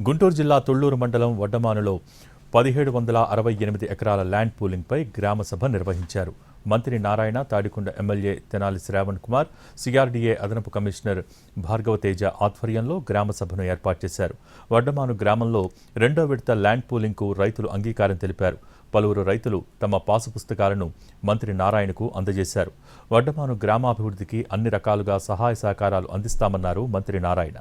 గుంటూరు జిల్లా తుళ్ళూరు మండలం వడ్డమానులో పదిహేడు వందల అరవై ఎనిమిది ఎకరాల ల్యాండ్ పూలింగ్పై గ్రామసభ నిర్వహించారు. మంత్రి నారాయణ తాడికొండ ఎమ్మెల్యే తెనాలి శ్రావణ్ కుమార్ సిఆర్డీఏ అదనపు కమిషనర్ భార్గవతేజ ఆధ్వర్యంలో గ్రామసభను ఏర్పాటు చేశారు. వడ్డమాను గ్రామంలో రెండో విడత ల్యాండ్ పూలింగ్కు రైతులు అంగీకారం తెలిపారు. పలువురు రైతులు తమ పాసు పుస్తకాలను మంత్రి నారాయణకు అందజేశారు. వడ్డమాను గ్రామాభివృద్ధికి అన్ని రకాలుగా సహాయ సహకారాలు అందిస్తామన్నారు మంత్రి నారాయణ.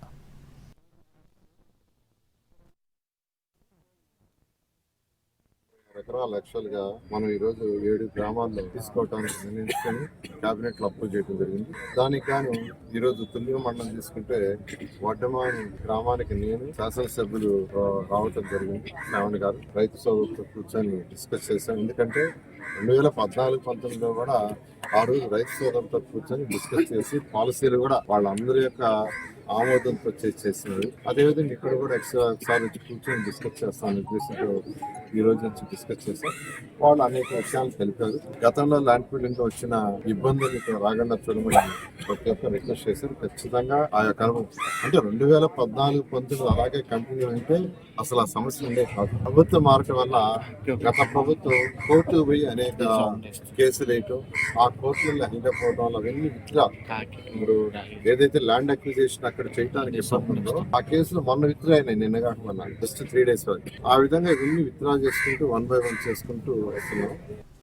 ఎకరాల యాక్చువల్గా మనం ఈరోజు ఏడు గ్రామాల్లో తీసుకోవటానికి నిర్ణయించుకొని క్యాబినెట్లో అప్రూవ్ చేయడం జరిగింది. దానికి గాను ఈరోజు రోజు తుల్లి మండలం తీసుకుంటే వడ్డమాని గ్రామానికి నేను శాసనసభ్యులు రావటం జరిగింది. శ్రావణ్ గారు రైతు సోదరులతో కూర్చొని డిస్కస్ చేశాం. ఎందుకంటే రెండు వేల పద్నాలుగు పంతొమ్మిదిలో కూడా ఆ రోజు రైతు సోదరులతో కూర్చొని డిస్కస్ చేసి పాలసీలు కూడా వాళ్ళందరి యొక్క ఆమోదంతో చే- చేసినారు. అదేవిధంగా ఇక్కడ కూడా ఎక్స్ట్రా ఒకసారి కూర్చొని డిస్కస్ చేస్తాను ఉద్దేశంతో ఈ రోజు నుంచి డిస్కస్ చేశాం. వాళ్ళు అనేక విషయాలు తెలిపారు. గతంలో ల్యాండ్ పూలింగ్లో వచ్చిన ఇబ్బందులు ఇక్కడ రాకుండా చూడమని ప్రతి ఒక్క రిక్వెస్ట్ చేశారు. ఖచ్చితంగా ఆ యొక్క అనుభవం. అంటే రెండు వేల పద్నాలుగు పంతొమ్మిది అలాగే కంటిన్యూ అయితే అసలు ఆ సమస్య ఉండే కాదు. ప్రభుత్వం మారటం వల్ల గత ప్రభుత్వం కోర్టు పోయి అనేక కేసులు వేయటం ఆ కోర్టులలో హీటపోవడం వల్ల అవన్నీ ఇప్పుడు ఏదైతే ల్యాండ్ అక్విజిషన్ అక్కడ చేయడానికి ఇబ్బంది ఆ కేసులు మొన్న విత్డ్రా అయినాయి నిన్న కాకుండా జస్ట్ త్రీ డేస్ వరకు. ఆ విధంగా ఇవన్నీ విత్డ్రా చేసుకుంటూ వన్ బై వన్ చేసుకుంటూ వస్తున్నాం.